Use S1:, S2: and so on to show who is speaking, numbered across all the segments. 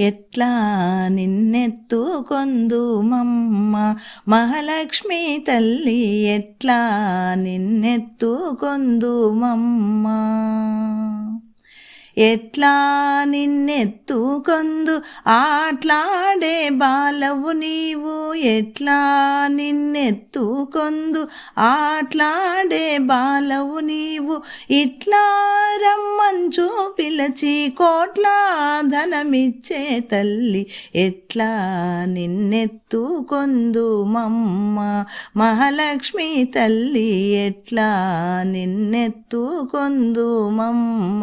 S1: ఎట్లా నిన్నెత్తుకొందు మమ్మ మహాలక్ష్మి తల్లి ఎట్లా నిన్నెత్తుకొందు మమ్మ ఎట్లా నిన్నెత్తుకొందు? ఆట్లాడే బాలవు నీవు. ఎట్లా నిన్నెత్తుకొందు? ఆట్లాడే బాలవు నీవు. ఇట్లా రమ్మంచు పిలచి కోట్ల ధనమిచ్చే తల్లి ఎట్లా నిన్నెత్తుకొందు మమ్మ మహాలక్ష్మి తల్లి ఎట్లా నిన్నెత్తుకొందు మమ్మ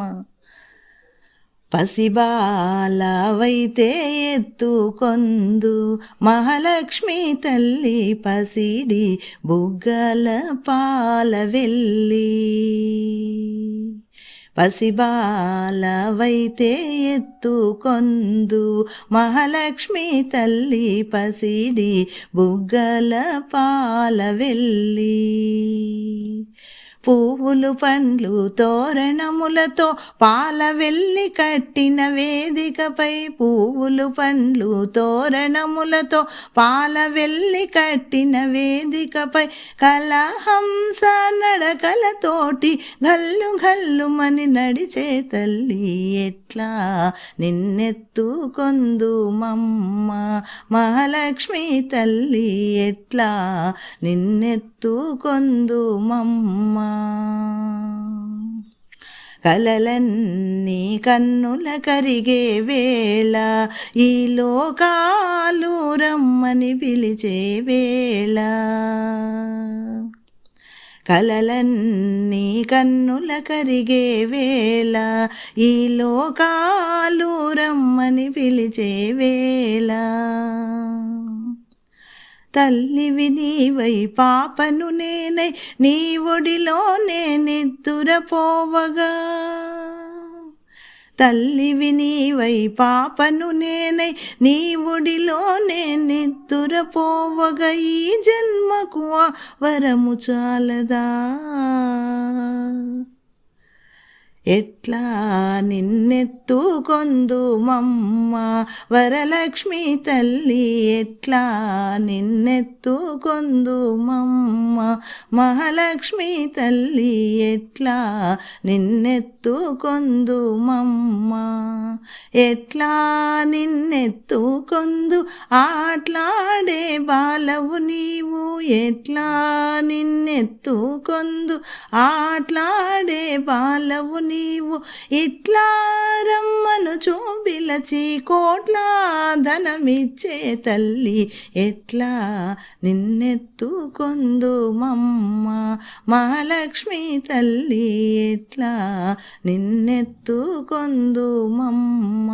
S1: పసిబాలవైతే ఎత్తుకొందు మహాలక్ష్మి తల్లి పసిడి బుగ్గల పాల వెళ్ళి పసిబాలవైతే ఎత్తుకొందు మహాలక్ష్మి తల్లి పసిడి బుగ్గల పాల వెళ్ళి పువ్వులు పండ్లు తోరణములతో పాల వెళ్ళి కట్టిన వేదికపై పువ్వులు పండ్లు తోరణములతో పాల వెళ్ళి కట్టిన వేదికపై కలహంస నడకలతోటి గల్లు గల్లుమని నడిచే తల్లి ఎట్లా? నిన్నెత్తుకొందు మమ్మ మహాలక్ష్మి తల్లి ఎట్లా? నిన్నెత్తుకొందు మమ్మ కలలన్నీ కన్నుల కరిగే వేళ ఈ లోకాలు రమ్మని పిలిచే వేళ. కలలన్నీ కన్నుల కరిగే వేళ ఈ లోకాలు రమ్మని పిలిచే వేళ. తల్లివి నీవై పాపను నేనై నీ ఒడిలో నిద్దురపోవగా. తల్లివి నీవై పాపను నేనై నీ ఒడిలో నిద్దురపోవగా. ఈ జన్మకు వరము చాలదా? ఎట్లా నిన్నెత్తుకొందు మమ్మ వరలక్ష్మి తల్లి ఎట్లా నిన్నెత్తుకొందు మమ్మ మహాలక్ష్మి తల్లి ఎట్లా నిన్నెత్తుకొందు మమ్మ ఎట్లా నిన్నెత్తుకొందు ఆట్లాడే బాలవు నీవు ఎట్లా నిన్నెత్తుకొందు ఆట్లాడే బాలవు నీవు ఇట్లా రమ్మను చూపిలచి కోట్ల ధనమిచ్చే తల్లి ఎట్లా నిన్నెత్తుకొందు మమ్మ మహాలక్ష్మి తల్లి ఎట్లా నిన్నెత్తుకొందు మమ్మ